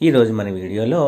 ఈరోజు మన వీడియోలో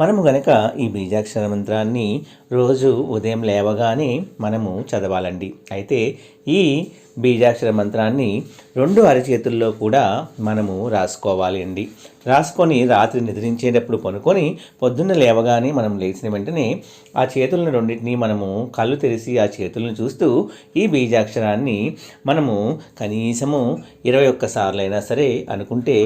మనము గనక ఈ బీజాక్షర మంత్రాన్ని రోజు ఉదయం లేవగానే మనము చదవాలండి. అయితే ఈ బీజాక్షర మంత్రాన్ని రెండు అరచేతుల్లో కూడా మనము రాసుకోవాలి అండి. రాసుకొని రాత్రి నిద్రించేటప్పుడు కొనుక్కొని పొద్దున్న లేవగానే మనం లేచిన వెంటనే ఆ చేతులను రెండింటినీ మనము కళ్ళు తెరిచి ఆ చేతులను చూస్తూ ఈ బీజాక్షరాన్ని మనము కనీసము ఇరవై ఒక్కసార్లైనా సరే అనుకుంటే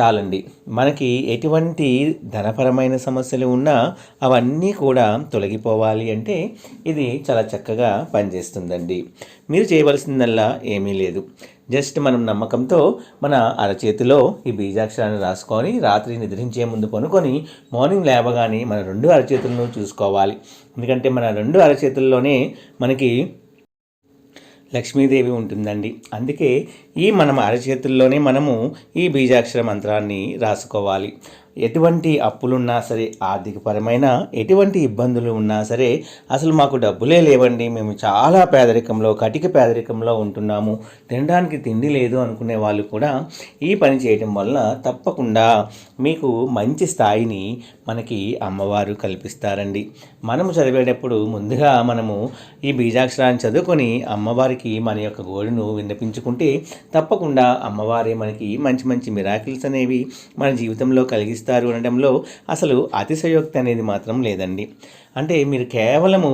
చాలండి. మనకి ఎటువంటి ధనపరమైన సమస్యలు ఉన్నా అవన్నీ కూడా తొలగిపోవాలి అంటే ఇది చాలా చక్కగా పనిచేస్తుందండి. మీరు చేయవలసిందల్లా ఏమీ లేదు. జస్ట్ మనం నమ్మకంతో మన అరచేతిలో ఈ బీజాక్షరాన్ని రాసుకొని రాత్రి నిద్రించే ముందు కొనుక్కొని మార్నింగ్ లేవగానే మన రెండు అరచేతులను చూసుకోవాలి. ఎందుకంటే మన రెండు అరచేతుల్లోనే మనకి లక్ష్మీదేవి ఉంటుందండి. అందుకే ఈ మనం అరచేతుల్లోనే మనము ఈ బీజాక్షర మంత్రాన్ని రాసుకోవాలి. ఎటువంటి అప్పులున్నా సరే ఆర్థికపరమైన ఎటువంటి ఇబ్బందులు ఉన్నా సరే అసలు మాకు డబ్బులే లేవండి. మేము చాలా పేదరికంలో కటిక పేదరికంలో ఉంటున్నాము. తినడానికి తిండి లేదు అనుకునే వాళ్ళు కూడా ఈ పని చేయడం వల్ల తప్పకుండా మీకు మంచి స్థాయిని మనకి అమ్మవారు కల్పిస్తారండి. మనము చదివేటప్పుడు ముందుగా మనము ఈ బీజాక్షరాన్ని చదువుకొని అమ్మవారికి మన యొక్క గోడును విన్నపించుకుంటే తప్పకుండా అమ్మవారే మనకి మంచి మంచి మిరాకిల్స్ అనేవి మన జీవితంలో కలిగిస్తారు ఇస్తారు అనడంలో అసలు అతిశయోక్తి అనేది మాత్రం లేదండి. అంటే మీరు కేవలము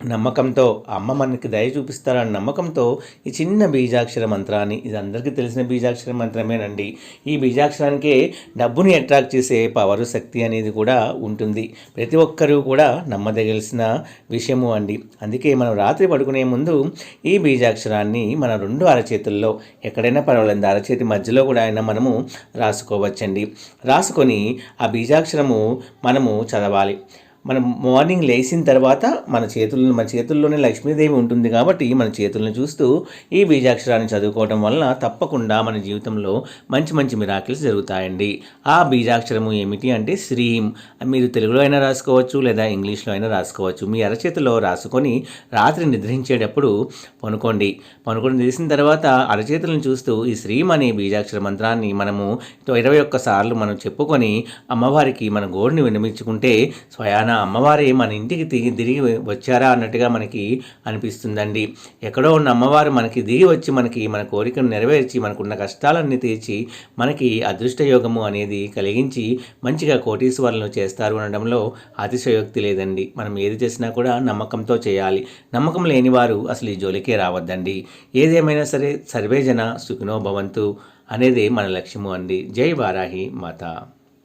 నమ్మకంతో అమ్మ మనకి దయ చూపిస్తారన్న నమ్మకంతో ఈ చిన్న బీజాక్షర మంత్రాన్ని ఇది అందరికీ తెలిసిన బీజాక్షర మంత్రమేనండి. ఈ బీజాక్షరానికే డబ్బుని అట్రాక్ట్ చేసే పవర్ శక్తి అనేది కూడా ఉంటుంది. ప్రతి ఒక్కరూ కూడా నమ్మదగలిసిన విషయము అండి. అందుకే మనం రాత్రి పడుకునే ముందు ఈ బీజాక్షరాన్ని మన రెండు అరచేతుల్లో ఎక్కడైనా పర్వాలేదు అరచేతి మధ్యలో కూడా అయినా మనము రాసుకోవచ్చండి. రాసుకొని ఆ బీజాక్షరము మనము చదవాలి. మనం మార్నింగ్ లేచిన తర్వాత మన చేతుల్లో మన చేతుల్లోనే లక్ష్మీదేవి ఉంటుంది కాబట్టి మన చేతులను చూస్తూ ఈ బీజాక్షరాన్ని చదువుకోవడం వలన తప్పకుండా మన జీవితంలో మంచి మంచి మిరాకిల్స్ జరుగుతాయండి. ఆ బీజాక్షరము ఏమిటి అంటే శ్రీం. మీరు తెలుగులో అయినా రాసుకోవచ్చు లేదా ఇంగ్లీష్లో అయినా రాసుకోవచ్చు. మీ అరచేతిలో రాసుకొని రాత్రి నిద్రించేటప్పుడు పనుకోండి. పనుకొని తీసిన తర్వాత అరచేతులను చూస్తూ ఈ శ్రీం అనే బీజాక్షర మంత్రాన్ని మనము ఇరవై ఒక్క సార్లు మనం చెప్పుకొని అమ్మవారికి మన గోడుని వినిపించుకుంటే స్వయానా అమ్మవారి మన ఇంటికి తిరిగి తిరిగి వచ్చారా అన్నట్టుగా మనకి అనిపిస్తుందండి. ఎక్కడో ఉన్న అమ్మవారు మనకి దిగి వచ్చి మనకి మన కోరికను నెరవేర్చి మనకున్న కష్టాలన్నీ తీర్చి మనకి అదృష్టయోగము అనేది కలిగించి మంచిగా కోటీశ్వరులను చేస్తారు అనడంలో అతిశయోక్తి లేదండి. మనం ఏది చేసినా కూడా నమ్మకంతో చేయాలి. నమ్మకం లేని వారు అసలు ఈ జోలికే రావద్దండి. ఏదేమైనా సరే సర్వేజన సుఖినో భవంతు అనేది మన లక్ష్యము అండి. జై వారాహి మాత.